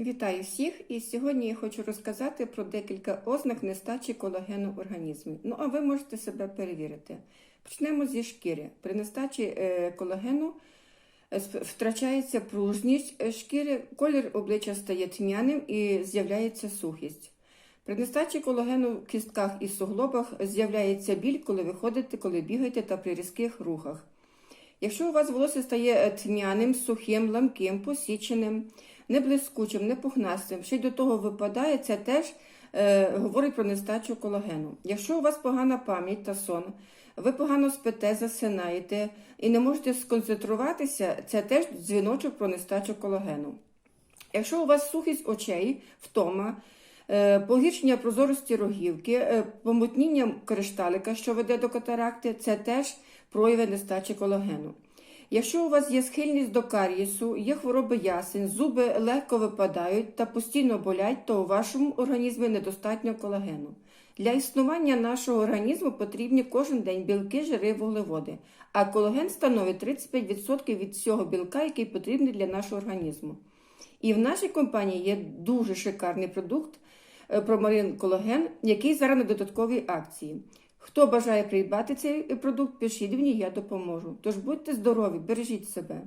Вітаю всіх! І сьогодні я хочу розказати про декілька ознак нестачі колагену в організмі. Ну, а ви можете себе перевірити. Почнемо зі шкіри. При нестачі е, колагену е, втрачається пружність е, шкіри, колір обличчя стає тьмяним і з'являється сухість. При нестачі колагену в кістках і суглобах з'являється біль, коли ви ходите, коли бігаєте та при різких рухах. Якщо у вас волосся стає тьмяним, сухим, ламким, посіченим, не блискучим, не пухнастим, ще й до того випадає, це теж е, говорить про нестачу колагену. Якщо у вас погана пам'ять та сон, ви погано спите, засинаєте і не можете сконцентруватися, це теж дзвіночок про нестачу колагену. Якщо у вас сухість очей, втома, е, погіршення прозорості рогівки, е, помутніння кришталика, що веде до катаракти, це теж прояви нестачі колагену. Якщо у вас є схильність до карієсу, є хвороби ясен, зуби легко випадають та постійно болять, то у вашому організмі недостатньо колагену. Для існування нашого організму потрібні кожен день білки, жири, вуглеводи, а колаген становить 35% від всього білка, який потрібний для нашого організму. І в нашій компанії є дуже шикарний продукт е, Промарин Колаген, який зараз на додатковій акції. Хто бажає придбати цей продукт, пишіть мені, я допоможу. Тож будьте здорові, бережіть себе.